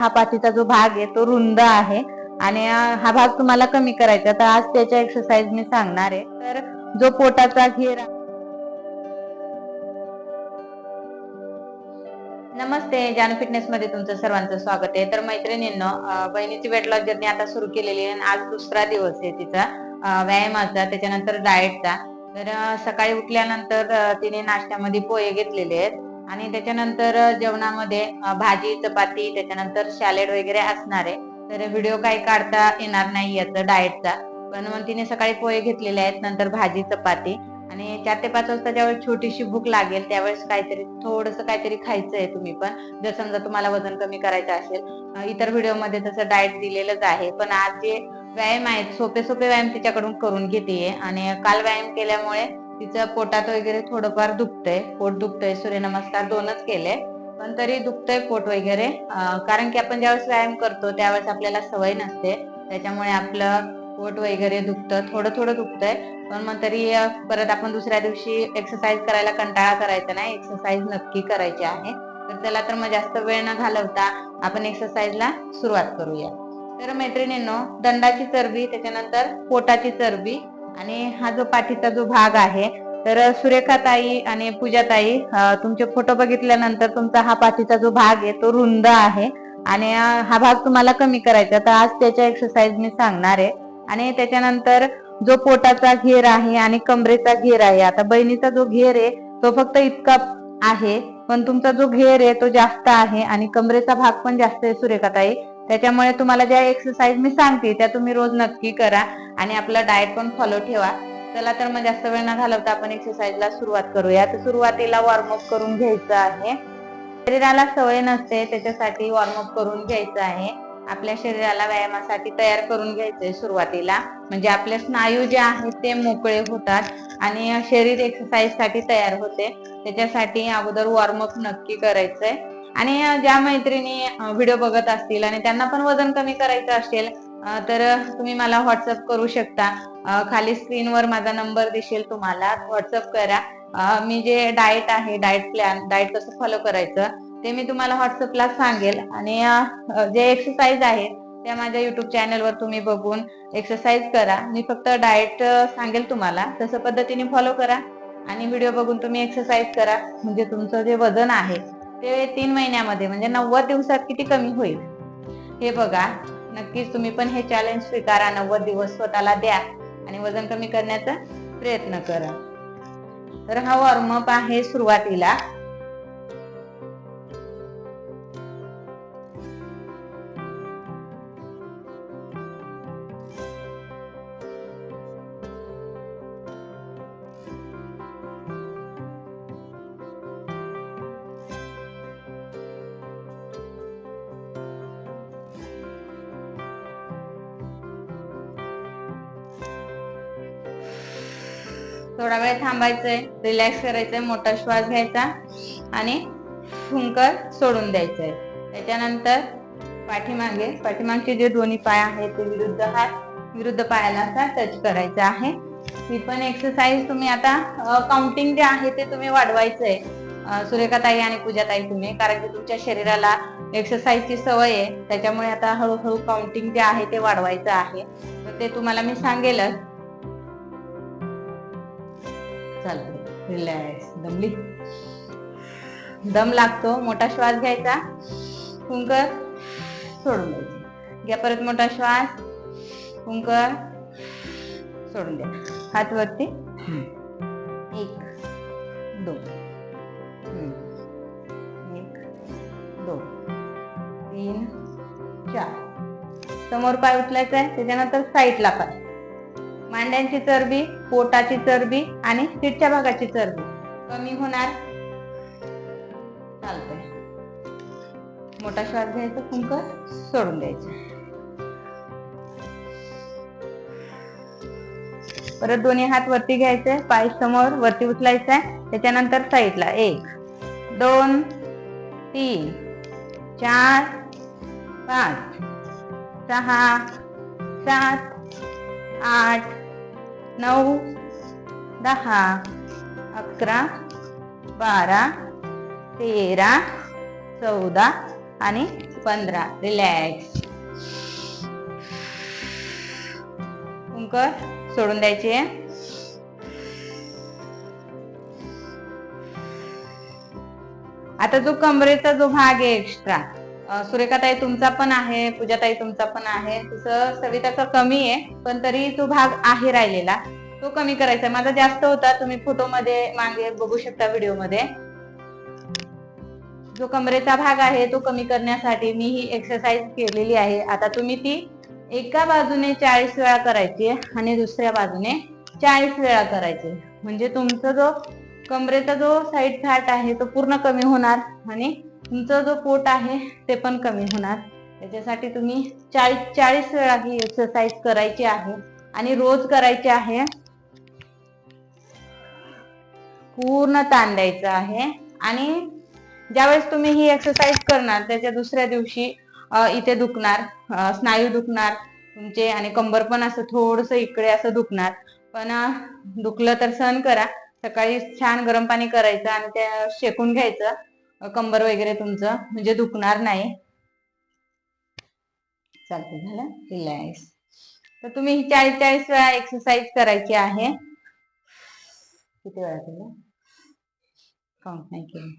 हा पाठीचा जो भाग आहे तो रुंद आहे आणि हा भाग तुम्हाला कमी करायचा तर आज त्याच्या एक्सरसाइज मी सांगणार आहे. तर जो पोटाचा घेरा नमस्ते जान फिटनेस मध्ये तुमचं सर्वांचं स्वागत आहे. तर मैत्रिणींनो बहिणीची वेट लॉस जर्नी आता सुरू केलेली आहे आणि आज दुसरा दिवस आहे तिचा व्यायामाचा त्याच्यानंतर डाएटचा तर सकाळी उठल्यानंतर तिने नाश्त्यामध्ये पोहे घेतलेले आहेत. आणि त्याच्यानंतर जेवणामध्ये भाजी चपाती त्याच्यानंतर सॅलेड वगैरे असणार. आहे तर व्हिडिओ काही काढता येणार नाही याचा डाएटचा पण मग तिने सकाळी पोहे घेतलेले आहेत नंतर भाजी चपाती. आणि चार ते पाच वाजता ज्यावेळेस छोटीशी भूक लागेल त्यावेळेस काहीतरी थोडस काहीतरी खायचं आहे तुम्ही पण. जर समजा तुम्हाला वजन कमी करायचं असेल इतर व्हिडिओमध्ये तसं डाएट दिलेलंच आहे. पण आज जे व्यायाम आहेत सोपे सोपे व्यायाम तिच्याकडून करून घेते. आणि काल व्यायाम केल्यामुळे तिचं पोटात वगैरे थोडंफार दुखतंय. पोट दुखतंय सूर्यनमस्कार दोनच केले. पण तरी दुखतंय पोट वगैरे. कारण की आपण ज्यावेळेस व्यायाम करतो त्यावेळेस आपल्याला सवय नसते. त्याच्यामुळे आपलं पोट वगैरे दुखतं थोडं थोडं दुखतंय. पण मग तरी परत आपण दुसऱ्या दिवशी एक्सरसाइज करायला कंटाळा करायचा नाही. एक्सरसाइज नक्की करायची आहे. तर त्याला तर मग जास्त वेळ न घालवता आपण एक्सरसाइजला सुरुवात करूया. तर मैत्रिणींनो दंडाची चरबी त्याच्यानंतर पोटाची चरबी आणि हा जो पाठीचा जो भाग आहे तर सुरेखाताई आणि पूजाताई तुमचे फोटो बघितल्यानंतर तुमचा हा पाठीचा जो भाग आहे तो रुंद आहे. आणि हा भाग तुम्हाला कमी करायचा तर आज त्याच्या एक्सरसाइज मी सांगणार आहे. आणि त्याच्यानंतर जो पोटाचा घेर आहे आणि कमरेचा घेर आहे आता बहिणीचा जो घेर आहे तो फक्त इतका आहे पण तुमचा जो घेर आहे तो जास्त आहे आणि कमरेचा भाग पण जास्त आहे सुरेखाताई. त्याच्यामुळे तुम्हाला ज्या एक्सरसाइज मी सांगते त्या तुम्ही रोज नक्की करा आणि आपला डाएट पण फॉलो ठेवा. चला तर मग जास्त वेळ न घालवता आपण एक्सरसाइजला सुरुवात करूया. तर सुरुवातीला वॉर्मअप करून घ्यायचं आहे. शरीराला सवय नसते त्याच्यासाठी वॉर्मअप करून घ्यायचं आहे. आपल्या शरीराला व्यायामासाठी तयार करून घ्यायचंय सुरुवातीला. म्हणजे आपले स्नायू जे आहेत ते मोकळे होतात आणि शरीर एक्सरसाइजसाठी तयार होते. त्याच्यासाठी अगोदर वॉर्मअप नक्की करायचंय. आणि ज्या मैत्रिणी व्हिडिओ बघत असतील आणि त्यांना पण वजन कमी करायचं असेल तर तुम्ही मला व्हॉट्सअप करू शकता. खाली स्क्रीनवर माझा नंबर दिसेल तुम्हाला. व्हॉट्सअप करा. मी जे डाएट आहे डाएट प्लॅन डाएट कसं फॉलो करायचं ते मी तुम्हाला व्हॉट्सअपला सांगेल. आणि जे एक्सरसाइज आहेत त्या माझ्या युट्यूब चॅनलवर तुम्ही बघून एक्सरसाइज करा. मी फक्त डाएट सांगेल तुम्हाला. तसं पद्धतीने फॉलो करा. आणि व्हिडिओ बघून तुम्ही एक्सरसाइज करा. म्हणजे तुमचं जे वजन आहे ते तीन महिन्यामध्ये म्हणजे नव्वद दिवसात किती कमी होईल? हे बघा. नक्कीच तुम्ही पण हे चॅलेंज स्वीकारा. नव्वद दिवस स्वतःला द्या आणि वजन कमी करण्याचा प्रयत्न करा. तर हा वॉर्मअप आहे सुरुवातीला. थोडा वेळ थांबायचंय रिलॅक्स करायचंय मोठा श्वास घ्यायचा आणि फुंकर सोडून द्यायचंय. त्याच्यानंतर पाठीमागे पाठीमागचे जे दोन्ही पाय आहेत ते विरुद्ध हात विरुद्ध पायाला असा टच करायचा आहे. ही पण एक्सरसाइज तुम्ही आता काउंटिंग जे आहे ते तुम्ही वाढवायचंय. सुरेखाताई आणि पूजाताई तुम्ही कारण की तुमच्या शरीराला एक्सरसाइजची सवय आहे. त्याच्यामुळे आता हळूहळू काउंटिंग जे आहे ते वाढवायचं आहे. तर ते तुम्हाला मी सांगेलच. चालते रिलॅक्स दमली. दम लागतो. मोठा श्वास घ्यायचा. कुंकर सोडून द्यायचा घ्या परत मोठा श्वास. कुंकर सोडून द्या हात वरती. एक दोन. एक दोन. तीन चार. समोर पाय उचलायचा आहे त्याच्यानंतर साईडला पाय. मांड्यांची चरबी पोटाची चरबी आणि सीटच्या भागाची चरबी. कमी होणार. चालतंय. मोठा श्वास घ्यायचा कुंकर सोडून द्यायचं. परत दोन्ही हात वरती घ्यायचे पाय समोर वरती उचलायचा त्याच्यानंतर साईडला एक दोन तीन चार पाच सहा सात आठ नऊ दहा अकरा बारा तेरा चौदा आणि पंधरा. रिलॅक्स कुंकर सोडून द्यायची आहे. आता जो कमरेचा जो भाग आहे एक्स्ट्रा सुरेखाताई तुमचा पण आहे पूजाताई तुमचा पण आहे. तुझं सविताचा कमी आहे पण तरी तो भाग आहे राहिलेला. तो कमी करायचा आहे. माझा जास्त होता तुम्ही फोटोमध्ये मागे बघू शकता व्हिडिओमध्ये. जो कमरेचा भाग आहे तो कमी करण्यासाठी मी ही एक्सरसाइज केलेली आहे. आता तुम्ही ती एका बाजूने चाळीस वेळा करायची आणि दुसऱ्या बाजूने चाळीस वेळा करायची. म्हणजे तुमचा जो कमरेचा जो साईड फॅट आहे तो पूर्ण कमी होणार आणि तुमचा जो पोट आहे ते पण कमी होणार. त्याच्यासाठी तुम्ही चाळीस चाळीस वेळा ही एक्सरसाइज करायची आहे आणि रोज करायची आहे. पूर्ण ताण द्यायचा आहे. आणि ज्यावेळेस तुम्ही ही एक्सरसाइज करणार त्याच्या दुसऱ्या दिवशी इथे दुखणार स्नायू दुखणार तुमचे आणि कंबर पण असं थोडस इकडे असं दुखणार. पण दुखलं तर सहन करा. सकाळी छान गरम पाणी करायचं आणि ते शेकून घ्यायचं. कंबर वगैरे तुमचं म्हणजे दुखणार नाही. चालतं झालं? रिलॅक्स तर तुम्ही ही चाळीस चाळीस वेळा एक्सरसाइज करायची आहे. किती वेळा केलं? काउंट नाही केलं.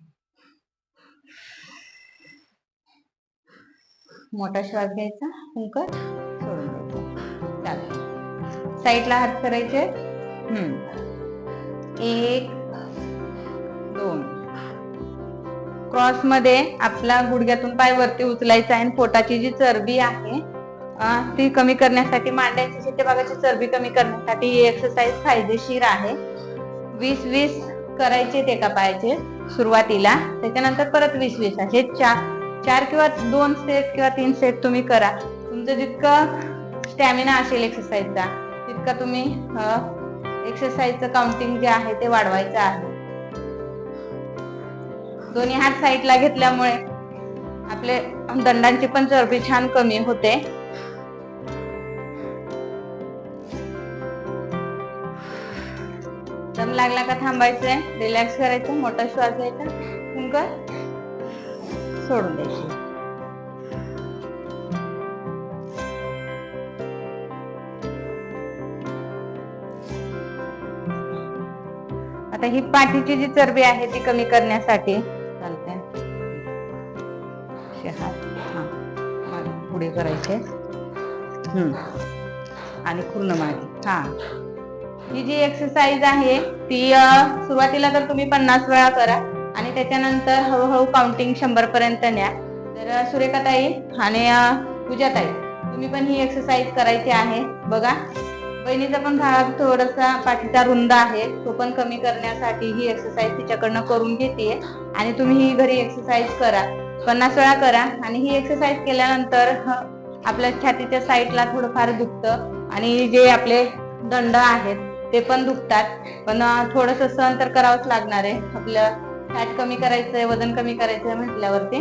मोठा श्वास घ्यायचा कुंकर सोडून द्यायचा. चालेल. साईडला हात करायचे हम्म. एक दोन. क्रॉसमध्ये आपला गुडघ्यातून पाय वरती उचलायचा आहे आणि पोटाची जी चरबी आहे ती कमी करण्यासाठी मांड्याची शिट्टेभागाची चरबी कमी करण्यासाठी ही एक्सरसाइज फायदेशीर आहे. वीस वीस करायचे एका पायाचे सुरुवातीला. त्याच्यानंतर परत वीस वीस. असे चार चार किंवा दोन सेट किंवा तीन सेट तुम्ही करा. तुमचं जितकं स्टॅमिना असेल एक्सरसाइजचा तितका तुम्ही एक्सरसाइजचं काउंटिंग जे आहे ते वाढवायचं आहे. दोन्ही हात साईडला घेतल्यामुळे आपले दंडांची पण चरबी छान कमी होते. दम लागला का थांबायचंय? रिलॅक्स करायचं मोठा श्वास घ्यायचा. कुंकर सोडून द्यायची. आता ही पाठीची जी चरबी आहे ती कमी करण्यासाठी पुढे करायचे. आणि पूर्ण मागे. हा. ही जी एक्सरसाइज आहे ती सुरुवातीला तर तुम्ही पन्नास वेळा करा आणि त्याच्यानंतर हळूहळू काउंटिंग शंभर पर्यंत न्या. तर सुरेखाताई आणि पूजाताई तुम्ही पण ही एक्सरसाइज करायची आहे. बघा. बहिणीचा पण भाग थोडासा पाठीचा रुंद आहे. तो पण कमी करण्यासाठी ही एक्सरसाइज तिच्याकडनं करून घेते आणि तुम्ही ही घरी एक्सरसाइज करा. पन्नास वेळा करा. आणि ही एक्सरसाइज केल्यानंतर आपल्या छातीच्या साईडला थोडंफार दुखतं. आणि जे आपले दंड आहेत ते पण दुखतात. पण थोडस सहन तर करावंच लागणार आहे. आपलं फॅट कमी करायचंय वजन कमी करायचंय म्हटल्यावरती.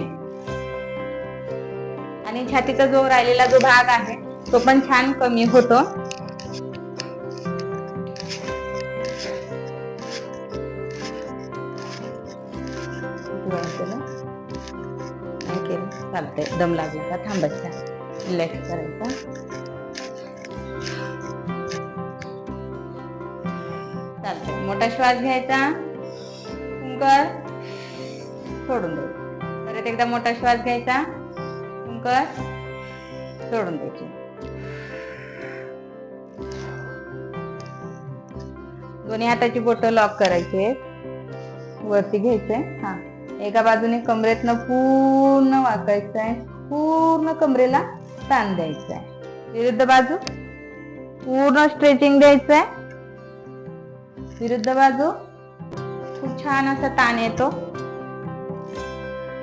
आणि छातीचा जो राहिलेला जो भाग आहे तो पण छान कमी होतो. किती वेळा केलं? चालतंय. दम लागला का? थांबायचा रिलॅक्स करायचा चालतंय. मोठा श्वास घ्यायचा. कुंकर सोडून द्यायचं परत एकदा मोठा श्वास घ्यायचा. कुंकर सोडून द्यायचे दोन्ही हाताची बोटं लॉक करायची वरती घ्यायचंय. हा. एका बाजूने कमरेतनं पूर्ण वाकायचं आहे पूर्ण कमरेला ताण द्यायचा आहे विरुद्ध बाजू पूर्ण स्ट्रेचिंग द्यायचं आहे विरुद्ध बाजू खूप छान असा ताण येतो.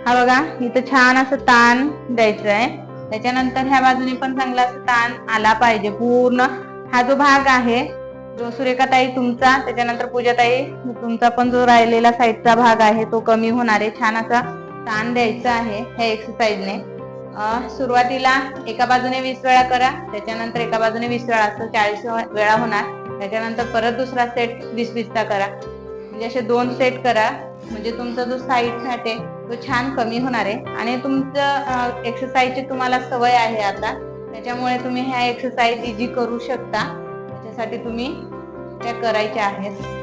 हा बघा इथं छान असं ताण द्यायचं आहे त्याच्यानंतर ह्या बाजूने पण चांगला असा ताण आला पाहिजे. पूर्ण हा जो भाग आहे जो सुरेखाताई तुमचा त्याच्यानंतर पूजाताई तुमचा पण जो राहिलेला साईडचा भाग आहे तो कमी होणार आहे. छान असा ताण द्यायचा आहे ह्या एक्सरसाइजने सुरुवातीला एका बाजूने वीस वेळा करा त्याच्यानंतर एका बाजूने वीस वेळा असं चाळीस वेळा होणार. त्याच्यानंतर परत दुसरा सेट वीस वीसचा करा. म्हणजे असे दोन सेट करा. म्हणजे तुमचा जो साईड फॅट आहे तो छान कमी होणार आहे. आणि तुमचं एक्सरसाइजची तुम्हाला सवय आहे आता. त्याच्यामुळे तुम्ही ह्या एक्सरसाइज इजी करू शकता. त्याच्यासाठी तुम्ही त्या करायच्या आहेत.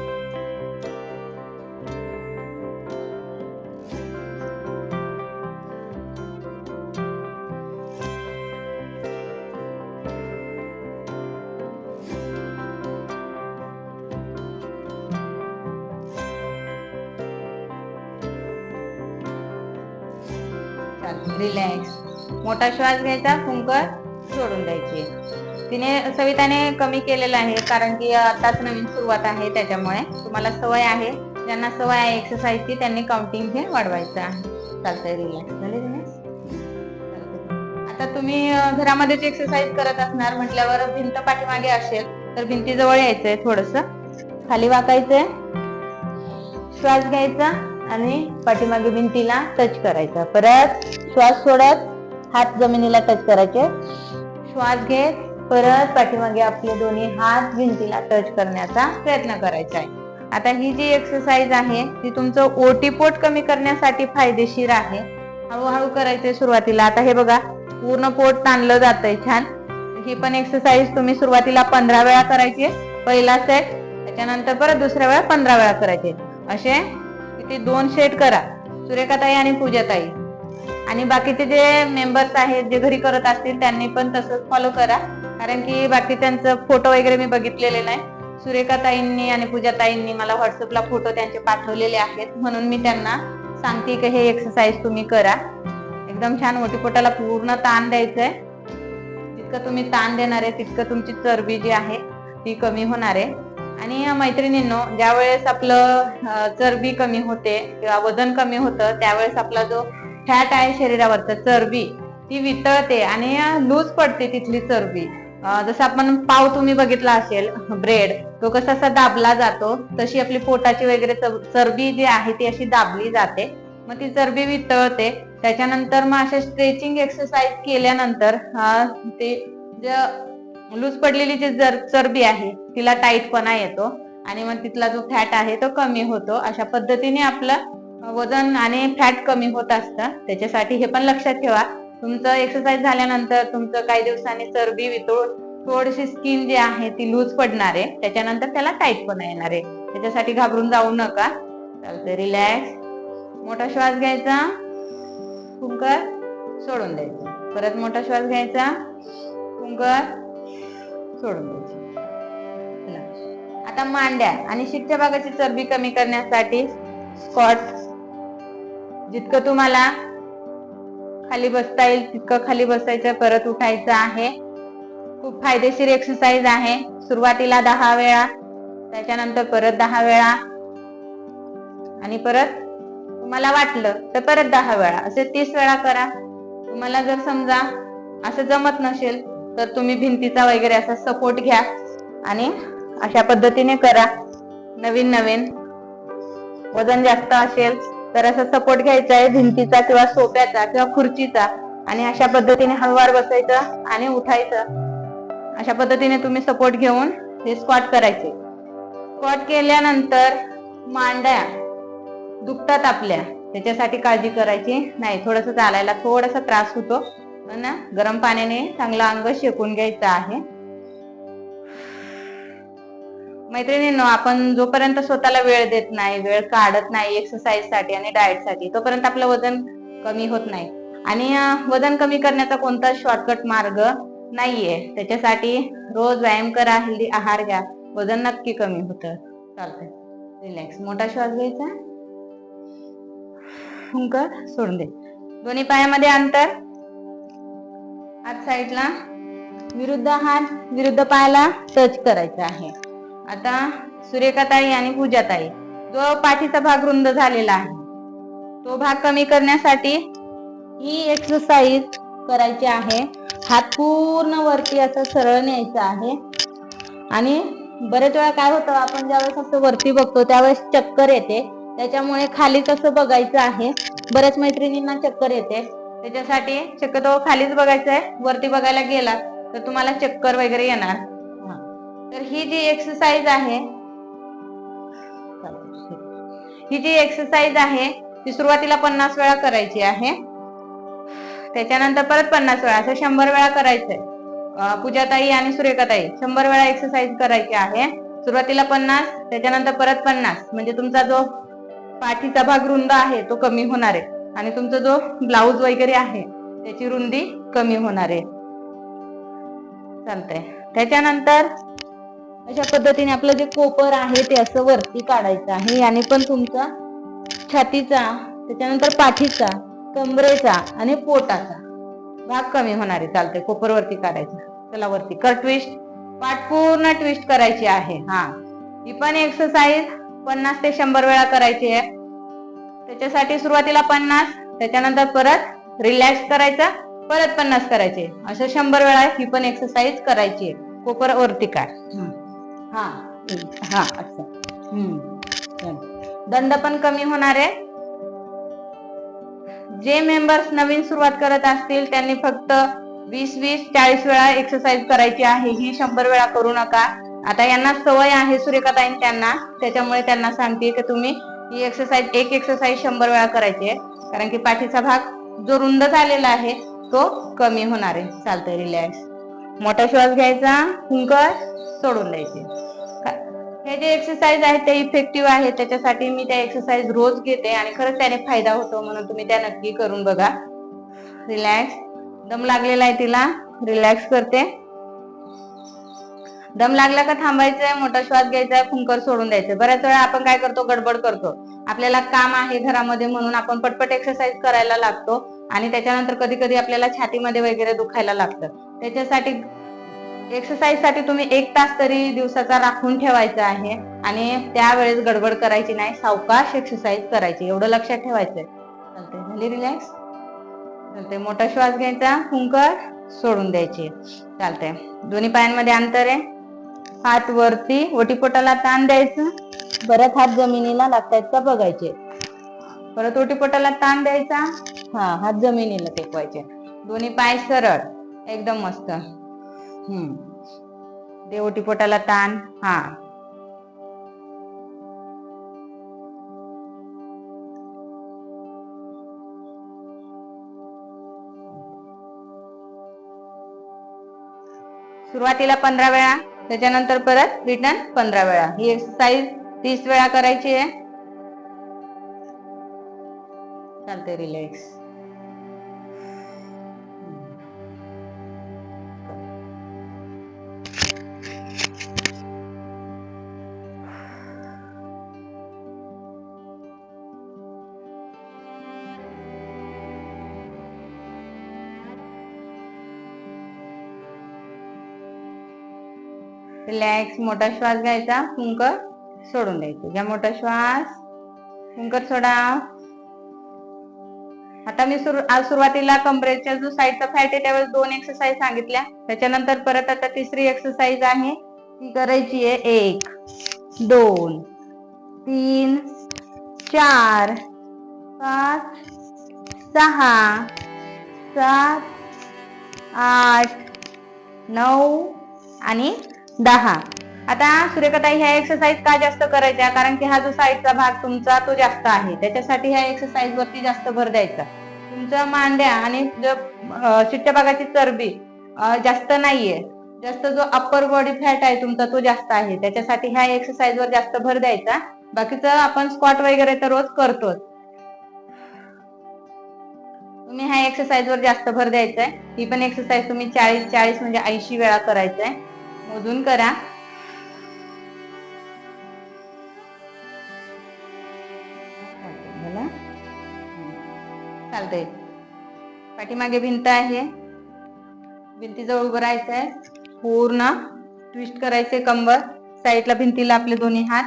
रिलॅक्स मोठा श्वास घ्यायचा फुंकर सोडून द्यायची. तिने सविताने कमी केलेलं आहे कारण की आताच नवीन सुरुवात आहे त्याच्यामुळे. तुम्हाला सवय आहे ज्यांना सवय आहे एक्सरसाइजची त्यांनी काउंटिंग हे वाढवायचं आहे. चालतंय रिलॅक्स झाले रिलॅक्स आता तुम्ही घरामध्येच एक्सरसाइज करत असणार म्हटल्यावर भिंत पाठीमागे असेल तर भिंतीजवळ यायचंय थोडस. खाली वाकायचंय श्वास घ्यायचा आणि पाठीमागे भिंतीला टच करायचा. परत श्वास सोडत हात जमिनीला टच करायचे. श्वास घेत परत पाठीमागे आपले दोन्ही हात भिंतीला टच करण्याचा प्रयत्न करायचा आहे. आता ही जी एक्सरसाइज आहे ती तुमचं ओटीपोट कमी करण्यासाठी फायदेशीर आहे. हळूहळू करायचंय सुरुवातीला. आता हे बघा पूर्ण पोट ताणलं जातंय छान. ही पण एक्सरसाइज तुम्ही सुरुवातीला पंधरा वेळा करायची. पहिला सेट त्याच्यानंतर परत दुसऱ्या वेळा पंधरा वेळा करायचे. असे तिथे दोन सेट करा. सुरेखाताई आणि पूजाताई. आणि बाकीचे जे मेंबर्स आहेत जे घरी करत असतील त्यांनी पण तसंच फॉलो करा. कारण की बाकी त्यांचं फोटो वगैरे मी बघितलेले नाही. सुरेखाताईंनी आणि पूजाताईंनी मला व्हॉट्सअपला फोटो त्यांचे पाठवलेले आहेत. म्हणून मी त्यांना सांगते की हे एक्सरसाइज तुम्ही करा. एकदम छान पोटाला पूर्ण ताण द्यायचंय. जितकं तुम्ही ताण देणार आहे तितकं तुमची चरबी जी आहे ती कमी होणार आहे. आणि मैत्रिणींनो ज्यावेळेस आपलं चरबी कमी होते किंवा वजन कमी होतं त्यावेळेस आपला जो फॅट आहे शरीरावरचं चरबी ती वितळते आणि लूज पडते तिथली चरबी. जसं आपण पाव तुम्ही बघितला असेल ब्रेड तो कसा असा दाबला जातो तशी आपली पोटाची वगैरे चरबी जी आहे ती अशी दाबली जाते. मग ती चरबी वितळते. त्याच्यानंतर मग अशा स्ट्रेचिंग एक्सरसाइज केल्यानंतर ते जे लूज पडलेली जी जर चरबी आहे तिला टाईटपणा येतो आणि मग तिथला जो फॅट आहे तो कमी होतो. अशा पद्धतीने आपलं वजन आणि फॅट कमी होत असतं. त्याच्यासाठी हे पण लक्षात ठेवा. तुमचं एक्सरसाइज झाल्यानंतर तुमचं काही दिवसांनी चरबी वितळून थोडीशी स्किन जी आहे ती लूज पडणार आहे. त्याच्यानंतर त्याला टाईट पण येणार आहे. त्याच्यासाठी घाबरून जाऊ नका. चालतं रिलॅक्स मोठा श्वास घ्यायचा. फुंकर सोडून द्यायचा. परत मोठा श्वास घ्यायचा. फुंकर सोडून द्यायची. आता मांड्या आणि शिकच्या भागाची चरबी कमी करण्यासाठी स्कॉट जितकं तुम्हाला खाली बसता येईल तितकं खाली बसायचं परत उठायचं आहे. खूप फायदेशीर एक्सरसाइज आहे. सुरुवातीला दहा वेळा त्याच्यानंतर परत दहा वेळा. आणि परत तुम्हाला वाटलं तर परत दहा वेळा. असे तीस वेळा करा. तुम्हाला जर समजा असं जमत नसेल तर तुम्ही भिंतीचा वगैरे असा सपोर्ट घ्या आणि अशा पद्धतीने करा. नवीन नवीन वजन जास्त असेल तर असा सपोर्ट घ्यायचा आहे भिंतीचा किंवा सोप्याचा किंवा खुर्चीचा. आणि अशा पद्धतीने हळूवार बसायचं आणि उठायचं. अशा पद्धतीने तुम्ही सपोर्ट घेऊन हे स्क्वॉट करायचे. स्क्वॉट केल्यानंतर मांड्या दुखतात आपल्या. त्याच्यासाठी काळजी करायची नाही. थोडस चालायला थोडासा त्रास होतो. पण ना गरम पाण्याने चांगलं अंग शेकून घ्यायचं आहे. मैत्रिणींनो आपण जोपर्यंत स्वतःला वेळ देत नाही वेळ काढत नाही एक्सरसाइजसाठी आणि डाएटसाठी तोपर्यंत आपलं वजन कमी होत नाही. आणि वजन कमी करण्याचा कोणता शॉर्टकट मार्ग नाहीये. त्याच्यासाठी रोज व्यायाम करा हेल्दी आहार घ्या. वजन नक्की कमी होतं. चालतंय. रिलॅक्स मोठा श्वास घ्यायचा. हुंकर सोडून दे. दोन्ही पायामध्ये अंतर. आत साईडला विरुद्ध हात विरुद्ध पायाला टच करायचा आहे. आता सूर्यकाताई आणि पूजाताई जो पाठीचा भाग रुंद झालेला आहे तो भाग कमी करण्यासाठी ही एक्सरसाइज करायची आहे. हात पूर्ण वरती असं सरळ न्यायचा आहे. आणि बरेच वेळा काय होतं आपण ज्यावेळेस असं वरती बघतो त्यावेळेस चक्कर येते. त्याच्यामुळे खाली कसं बघायचं आहे बऱ्याच मैत्रिणींना चक्कर येते. त्याच्यासाठी शक्यतो खालीच बघायचं आहे वरती बघायला गेला तर तुम्हाला चक्कर वगैरे येणार. तर ही जी एक्सरसाइज आहे ही जी एक्सरसाइज आहे ती सुरुवातीला पन्नास वेळा करायची आहे. त्याच्यानंतर परत पन्नास वेळा असं शंभर वेळा करायचंय. पूजाताई आणि सुरेखाताई शंभर वेळा एक्सरसाइज करायची आहे. सुरुवातीला पन्नास त्याच्यानंतर परत पन्नास. म्हणजे तुमचा जो पाठीचा भाग रुंद आहे तो कमी होणार आहे. आणि तुमचा जो ब्लाऊज वगैरे आहे त्याची रुंदी कमी होणार आहे. चालतंय. त्याच्यानंतर अशा पद्धतीने आपलं जे कोपर आहे ते असं वरती काढायचं आहे. याने पण तुमचा छातीचा त्याच्यानंतर पाठीचा कमरेचा आणि पोटाचा भाग कमी होणार आहे. चालतंय कोपर वरती काढायचा. चला वरती. कर ट्विस्ट पाठ पूर्ण ट्विस्ट करायची आहे. हा. ही पण एक्सरसाइज पन्नास ते शंभर वेळा करायची आहे. त्याच्यासाठी सुरुवातीला पन्नास त्याच्यानंतर परत रिलॅक्स करायचा परत पन्नास करायचे. असं शंभर वेळा ही पण एक्सरसाइज करायची आहे. कोपर वरती काढ. हा. हा असं हम्म. दंड पण कमी होणार आहे. जे मेंबर्स नवीन सुरुवात करत असतील त्यांनी फक्त वीस वीस चाळीस वेळा एक्सरसाइज करायची आहे. ही शंभर वेळा करू नका. आता यांना सवय आहे सूर्यकाताईन त्यांना. त्याच्यामुळे त्यांना सांगते की तुम्ही ही एक्सरसाइज एक एक्सरसाइज शंभर वेळा करायची आहे. कारण की पाठीचा भाग जो रुंद झालेला आहे तो कमी होणार आहे. चालतंय रिलॅक्स मोठा श्वास घ्यायचा हुंकर सोडून द्यायचे. हे जे एक्सरसाइज आहेत ते इफेक्टिव्ह आहे त्याच्यासाठी मी त्या एक्सरसाइज रोज घेते आणि खरंच त्याने फायदा होतो म्हणून तुम्ही त्या नक्की करून बघा. रिलॅक्स दम लागलेला आहे तिला. रिलॅक्स करते. दम लागला का थांबायचंय मोठा श्वास घ्यायचा फुंकर सोडून द्यायचं. बऱ्याच वेळा आपण काय करतो? गडबड करतो. आपल्याला काम आहे घरामध्ये म्हणून आपण पटपट एक्सरसाइज करायला लागतो. आणि त्याच्यानंतर कधी कधी आपल्याला छातीमध्ये वगैरे दुखायला लागतं. त्याच्यासाठी एक्सरसाइजसाठी तुम्ही एक तास तरी दिवसाचा राखून ठेवायचा आहे. आणि त्यावेळेस गडबड करायची नाही सावकाश एक्सरसाइज करायची. एवढं लक्षात ठेवायचंय. चालते झाली रिलॅक्स चालते मोठा श्वास घ्यायचा फुंकर सोडून द्यायची. चालतंय. दोन्ही पायांमध्ये अंतर आहे. हात वरती ओटीपोटाला ताण द्यायचं. परत हात जमिनीला लागतायत का बघायचे. परत ओटीपोटाला ताण द्यायचा? हा हात जमिनीला टेकवायचे. दोन्ही पाय सरळ एकदम मस्त. हम्म. ते ओटीपोटाला ताण. हा. सुरुवातीला पंधरा वेळा त्याच्यानंतर परत रिटर्न पंधरा वेळा. ही एक्सरसाइज तीस वेळा करायची आहे. चालते रिलॅक्स रिलॅक्स मोठा श्वास घ्यायचा फुंकर सोडून द्यायचं. घ्या मोठा श्वास फुंकर सोडा. आता मी सुरू आज सुरुवातीला कमरेच्या जो साईडचा फॅट आहे त्यावेळेस दोन एक्सरसाइज सांगितल्या. त्याच्यानंतर परत आता तिसरी एक्सरसाइज आहे. ती करायची आहे एक दोन तीन चार पाच सहा सात आठ नऊ आणि दहा. आता सूर्यकताई ह्या एक्सरसाइज का जास्त करायच्या? कारण की हा जो साईडचा भाग तुमचा तो जास्त आहे. त्याच्यासाठी ह्या एक्सरसाइज वरती जास्त भर द्यायचा. तुमचा मांड्या आणि जो शिट्ट्या भागाची चरबी जास्त नाहीये. जास्त जो अप्पर बॉडी फॅट आहे तुमचा तो जास्त आहे. त्याच्यासाठी ह्या एक्सरसाइज वर जास्त भर द्यायचा. बाकीचं आपण स्क्वॉट वगैरे तर रोज करतोच. तुम्ही ह्या एक्सरसाइज वर जास्त भर द्यायचा आहे ही पण एक्सरसाइज तुम्ही चाळीस चाळीस म्हणजे ऐंशी वेळा करायचंय. मोजून करा. हम्म. पाठीमागे भिंत आहे. भिंतीजवळ उभं राहायचं आहे पूर्ण ट्विस्ट करायचे कंबर. साईडला भिंतीला आपले दोन्ही हात.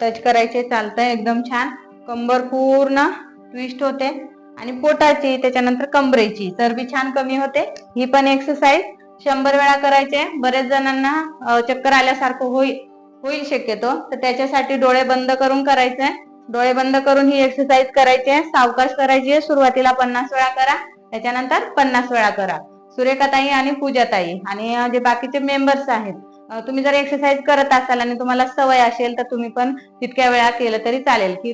टच करायचे चालतंय. एकदम छान. कंबर पूर्ण ट्विस्ट होते. आणि पोटाची त्याच्यानंतर कंबरेची चरबी छान कमी होते. ही पण एक्सरसाइज शंभर वेळा करायचे. बरेच जणांना चक्कर आल्यासारखं होईल होईल शक्यतो. तर त्याच्यासाठी डोळे बंद करून करायचे डोळे बंद करून ही एक्सरसाइज करायची आहे. सावकाश करायची आहे. सुरुवातीला पन्नास वेळा करा. त्याच्यानंतर पन्नास वेळा करा. सुरेखाताई आणि पूजाताई आणि जे बाकीचे मेंबर्स आहेत तुम्ही जर एक्सरसाइज करत असाल आणि तुम्हाला सवय असेल तर तुम्ही पण तितक्या वेळा केलं तरी चालेल. की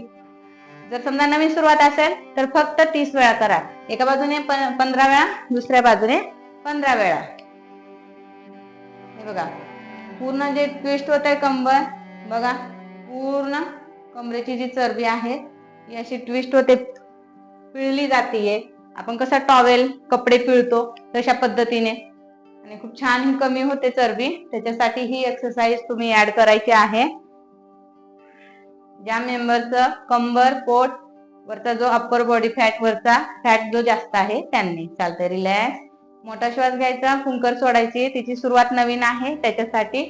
जर समजा नवीन सुरुवात असेल तर फक्त तीस वेळा करा. एका बाजूने पंधरा वेळा दुसऱ्या बाजूने पंधरा वेळा. हे बघा. पूर्ण जे ट्विस्ट होत आहे कंबर बघा. पूर्ण कमरेची जी चरबी आहे ही अशी ट्विस्ट होते पिळली जातीये. आपण कसा टॉवेल कपडे पिळतो तशा पद्धतीने. आणि खूप छान ही कमी होते चरबी. त्याच्यासाठी ही एक्सरसाइज तुम्ही ऍड करायची आहे. ज्या मेंबरचं कंबर पोट वरचा जो अप्पर बॉडी फॅट वरचा फॅट जो जास्त आहे त्यांनी. चालतंय रिलॅक्स मोठा श्वास घ्यायचा फुंकर सोडायची तिची सुरुवात नवीन आहे. त्याच्यासाठी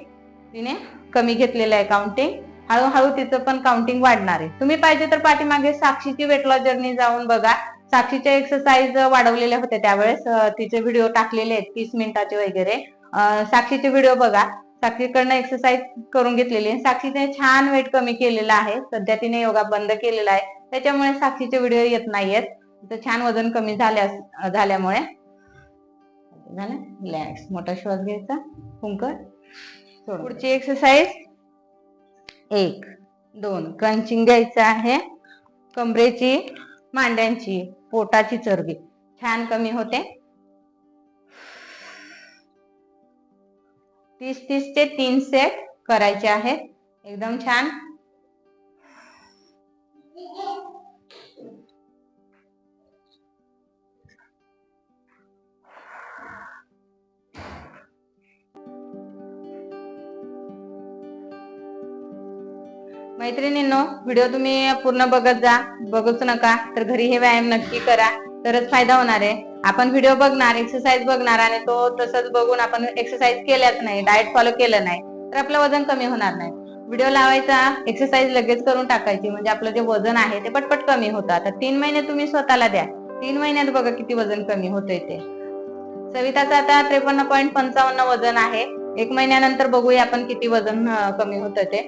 तिने कमी घेतलेलं आहे काउंटिंग हळूहळू तिचं पण काउंटिंग वाढणार आहे. तुम्ही पाहिजे तर पाठीमागे साक्षीची वेट लॉस जर्नी जाऊन बघा. साक्षीच्या एक्सरसाइज वाढवलेल्या होत्या त्यावेळेस. तिचे व्हिडिओ टाकलेले आहेत तीस मिनिटाचे वगैरे. साक्षीचे व्हिडिओ बघा. साक्षीकडनं एक्सरसाइज करून घेतलेली आहे. साक्षीने छान वेट कमी केलेलं आहे. सध्या तिने योगा बंद केलेला आहे. त्याच्यामुळे साक्षीचे व्हिडिओ येत नाहीयेत. तर छान वजन कमी झाल्या झाल्यामुळे. झालं? रिलॅक्स मोठा श्वास घ्यायचा. फुंकर. पुढची एक्सरसाइज एक दोन. क्रंचिंग घ्यायचं आहे. कमरेची मांड्यांची पोटाची चरबी. छान कमी होते. तीस तीस ते तीन सेट करायचे आहेत. एकदम छान. मैत्रिणींनो व्हिडिओ तुम्ही पूर्ण बघत जा. बघूच नका तर घरी हे व्यायाम नक्की करा. तरच फायदा होणार आहे. आपण व्हिडिओ बघणार एक्सरसाइज बघणार आणि तो तसंच बघून आपण एक्सरसाइज केल्याच नाही डाएट फॉलो केलं नाही तर आपलं वजन कमी होणार नाही. व्हिडिओ लावायचा एक्सरसाइज लगेच करून टाकायची म्हणजे आपलं जे वजन आहे ते पटपट कमी होतं. आता तीन महिने तुम्ही स्वतःला द्या. तीन महिन्यात बघा किती वजन कमी होतंय ते. सविताचं आता त्रेपन्न पॉईंट पंचावन्न वजन आहे. एक महिन्यानंतर बघूया आपण किती वजन कमी होतं ते.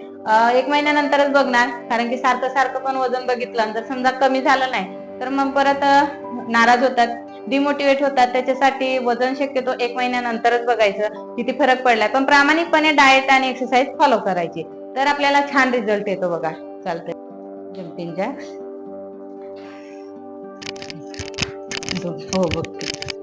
एक महिन्यानंतरच बघणार कारण की सारखं सारखं पण वजन बघितलं जर समजा कमी झालं नाही तर मग परत नाराज होतात डिमोटिवेट होतात. त्याच्यासाठी वजन शक्यतो एक महिन्यानंतरच बघायचं किती फरक पडलाय. पण प्रामाणिकपणे डाएट आणि एक्सरसाइज फॉलो करायची. तर आपल्याला छान रिझल्ट येतो बघा. चालतंय. हो बघते.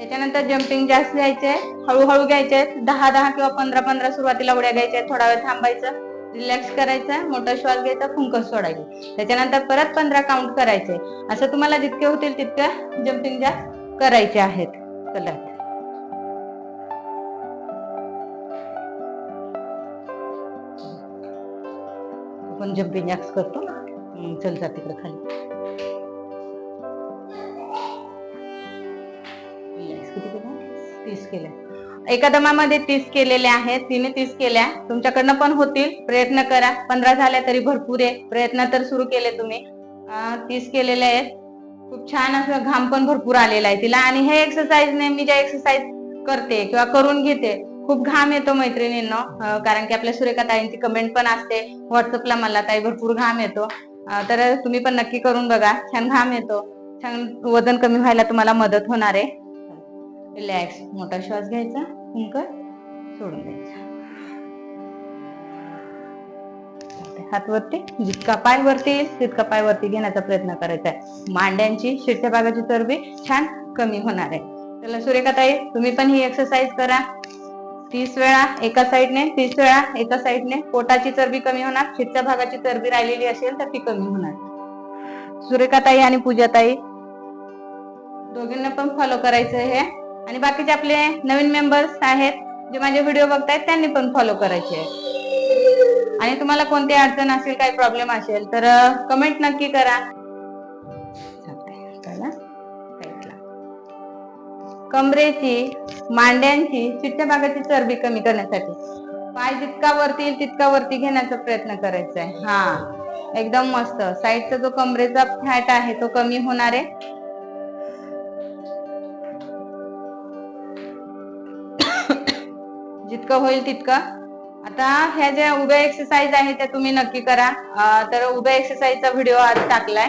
त्याच्यानंतर जम्पिंग जास्त घ्यायचे हळूहळू घ्यायचे दहा दहा किंवा पंधरा पंधरा सुरुवातीला उड्या घ्यायच्या थोडा वेळ थांबायचं रिलॅक्स करायचं मोठा श्वास घ्यायचा फुंकर सोडायची. त्याच्यानंतर परत पंधरा काउंट करायचे. असं तुम्हाला जितके होतील तितके जम्पिंग जास्त करायचे आहेत. चला. आपण जम्पिंग जॅक्स करतो. चल जा तिकडे खाली. तीस केल्या. एका दमामध्ये तीस केलेले आहेत. तिने तीस केल्या. तुमच्याकडनं पण होतील. प्रयत्न करा. पंधरा झाल्या तरी भरपूर आहे. प्रयत्न तर सुरू केले तुम्ही. तीस केलेले आहेत. खूप छान असं घाम पण भरपूर आलेला आहे तिला. आणि हे एक्सरसाइजने मी ज्या एक्सरसाइज करते किंवा करून घेते खूप घाम येतो मैत्रिणींनो. कारण की आपल्या सुरेखा ताईंची कमेंट पण असते. व्हॉट्सअपला मला ताई भरपूर घाम येतो. तर तुम्ही पण नक्की करून बघा. छान घाम येतो. छान वजन कमी व्हायला तुम्हाला मदत होणार आहे. रिलॅक्स मोठा श्वास घ्यायचा. हुंकर सोडून द्यायचा. चालतंय. हात वरती. जितका पाय वरती येईल तितका पाय वरती घेण्याचा प्रयत्न करायचा आहे. मांड्यांची शिरच्या भागाची चरबी छान कमी होणार आहे. चला सूर्यकाताई तुम्ही पण ही एक्सरसाइज करा. तीस वेळा एका साईडने तीस वेळा एका साईडने पोटाची चरबी कमी होणार. शिरच्या भागाची चरबी राहिलेली असेल तर ती कमी होणार. सूर्यकाताई आणि पूजाताई दोघींना पण फॉलो करायचं हे. आणि बाकीचे आपले नवीन मेंबर्स आहेत जे माझे व्हिडिओ बघतायत त्यांनी पण फॉलो करायचे आहे आणि तुम्हाला कोणती अडचण असेल काही प्रॉब्लेम असेल तर कमेंट नक्की करा. कमरेची मांड्यांची चिठ्ठ्या भागाची चरबी कमी करण्यासाठी. पाय जितका वरती येईल तितका वरती घेण्याचा प्रयत्न करायचा आहे हा एकदम मस्त. साईडचा जो कमरेचा फॅट आहे तो कमी होणार आहे. जितकं होईल तितकं. आता ह्या ज्या उभ्या एक्सरसाइज आहेत त्या तुम्ही नक्की करा. तर उभ्या एक्सरसाइजचा व्हिडिओ आज टाकलाय.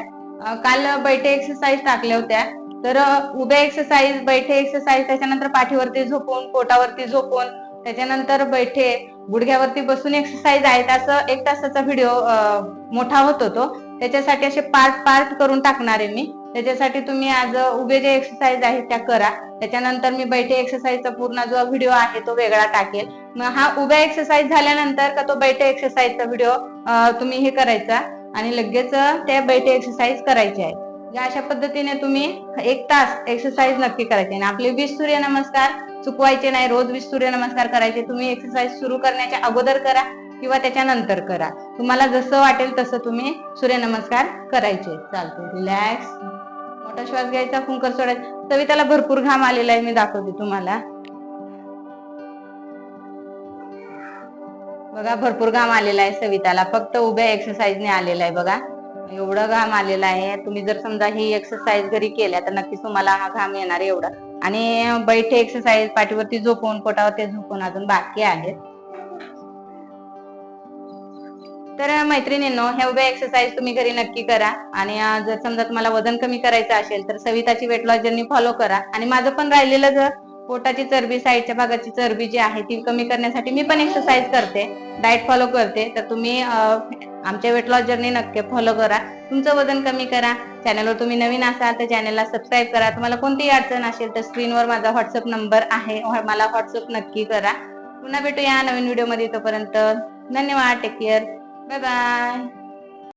काल बैठे एक्सरसाइज टाकल्या होत्या. तर उभ्या एक्सरसाइज बैठे एक्सरसाइज त्याच्यानंतर पाठीवरती झोपून पोटावरती झोपून त्याच्यानंतर बैठे गुडघ्यावरती बसून एक्सरसाइज आहेत असं एक तासाचा व्हिडिओ मोठा होत होतो. त्याच्यासाठी असे पार्ट पार्ट करून टाकणार आहे मी. त्याच्यासाठी तुम्ही आज उभे जे एक्सरसाइज आहेत त्या करा. त्याच्यानंतर मी बैठे एक्सरसाइजचा पूर्ण जो व्हिडिओ आहे तो वेगळा टाकेल. मग हा उभ्या एक्सरसाइज झाल्यानंतर का तो बैठे एक्सरसाइजचा व्हिडिओ तुम्ही हे करायचा आणि लगेच त्या बैठे एक्सरसाइज करायचे आहे म्हणजे अशा पद्धतीने तुम्ही एक तास एक्सरसाइज नक्की करायचे. आणि आपले वीस सूर्यनमस्कार चुकवायचे नाही रोज वीस सूर्यनमस्कार करायचे. तुम्ही एक्सरसाइज सुरू करण्याच्या अगोदर करा किंवा त्याच्यानंतर करा. तुम्हाला जसं वाटेल तसं तुम्ही सूर्यनमस्कार करायचे. चालतो रिलॅक्स मोठा श्वास घ्यायचा फुंकर सोडायचा. सविताला भरपूर घाम आलेला आहे मी दाखवते तुम्हाला. बघा भरपूर घाम आलेला आहे सविताला. फक्त उभ्या एक्सरसाइजने आलेला आहे बघा. एवढं घाम आलेला आहे. तुम्ही जर समजा ही एक्सरसाइज घरी केल्या तर नक्कीच तुम्हाला हा घाम येणार आहे एवढा. आणि बैठे एक्सरसाइज पाठीवरती झोपून पोटावर ते झोपून अजून बाकी आहेत. तर मैत्रिणींनो ह्या उभ्या एक्सरसाइज तुम्ही घरी नक्की करा. आणि जर समजा तुम्हाला वजन कमी करायचं असेल तर सविताची वेट लॉस जर्नी फॉलो करा. आणि माझं पण राहिलेलं जर पोटाची चरबी साईडच्या भागाची चरबी जी आहे ती कमी करण्यासाठी मी पण एक्सरसाइज करते. डाएट फॉलो करते. तर तुम्ही आमच्या वेट लॉस जर्नी नक्की फॉलो करा. तुमचं वजन कमी करा. चॅनलवर तुम्ही नवीन असाल तर चॅनलला सबस्क्राईब करा. तुम्हाला कोणतीही अडचण असेल तर स्क्रीनवर माझा व्हॉट्सअप नंबर आहे. हो, मला व्हॉट्सअप नक्की करा. पुन्हा भेटूया नवीन व्हिडिओमध्ये तोपर्यंत धन्यवाद. Take care 拜拜。